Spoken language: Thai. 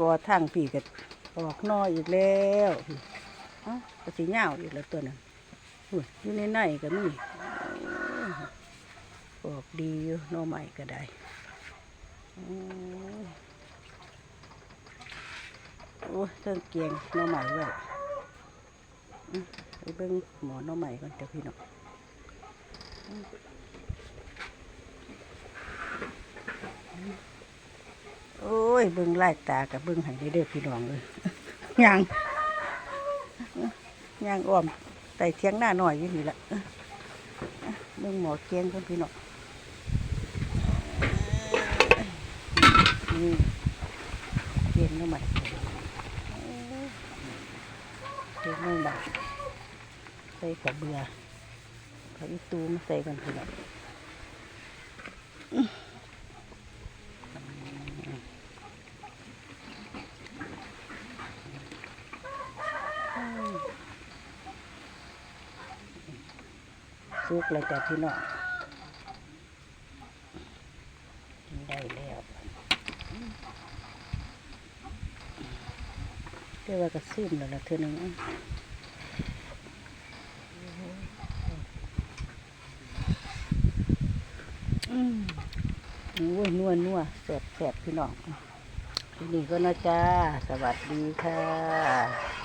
กอทางพี่ก็ออกนออีกแล้วพี่เอ้าก็สิยาอีกแล้วตัวนั้นอยู่ในในก็มีออกดีอยู่นอใหม่ก็ได้โอ้ยโอ้ยเทิงเกียงนอใหม่ไว้อืมไปเบิ่งหมอนอใหม่ก่อนเดี๋ยวพี่น้อง อ้ยเบิ่งไล่ตากับเบิ่งห้ได้เด้อพี่น้องเลยย่างย่างอ้อมไต่เทียงหน้าหน่อยอยู่นี่ละเบิ่งหมอเกียงคนพี่น้องนี่เกียงน้ำมันเกียงน้ำมันใส่กับเบื่อเขาอีตูมาใส่กันพี่น้อง สุกเลยแต่พี่น้องได้แล้วเรียกว่ากระซิมแล้วละเธอหนึ่งอืมโอ้ยนัวนัวแสบแสบพี่น้องที่นี้ก็นะจ้า สวัสดีค่ะ